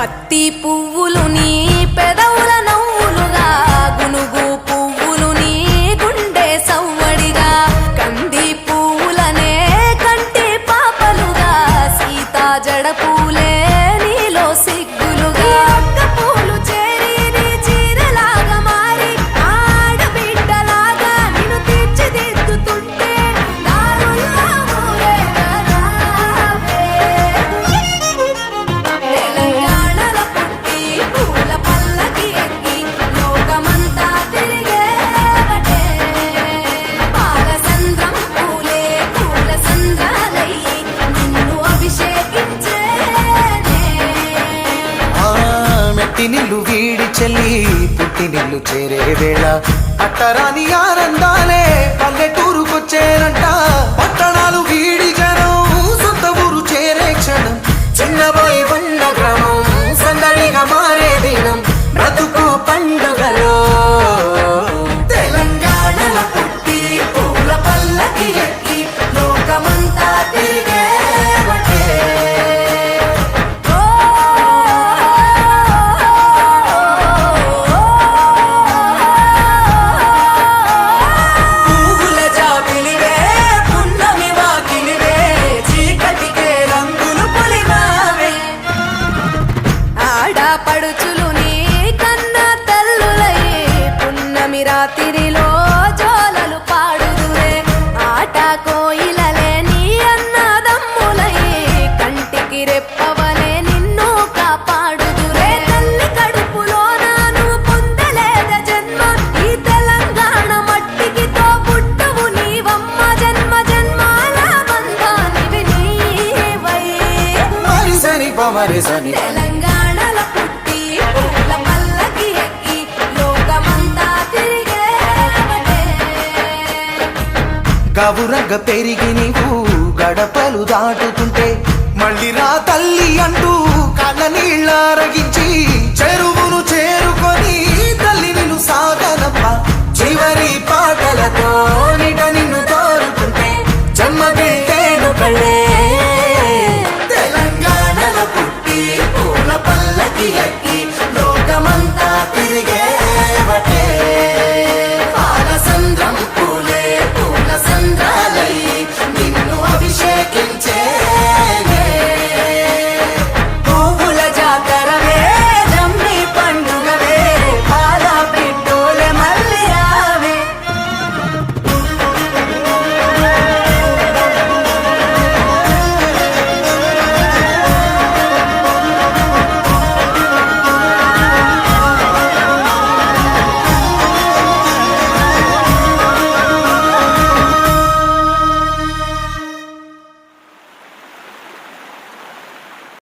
పత్తి పువ్వులు నీ పుట్టినిల్లు వీడి చెల్లి పుట్టినిల్లు చేరే వేళ. అట్టరాని ఆనందాలే పల్లెటూరుకొచ్చేరంట పట్టణాలు వీడి జనం సొంత ఊరు చేరే క్షణం. చిన్నబోయి బండ గ్రామం సందడిగా మారే దినం. బ్రతుకు పండుగలో. తెలంగాణ పుట్టి పూల పల్లకి ఎక్కి లోకమంతా తిరిగి భవరిసని తెలంగాణలో పెరిగి నీవు గడపలు దాటుతుంటే మళ్ళీ రా తల్లి అంటూ కళ్ళ నీళ్ళారగించి చెరువును చేరుకొని తల్లి నిన్ను సాగనప్ప. చివరి పాటలతో నిటని పూల పల్లకి ఎక్కి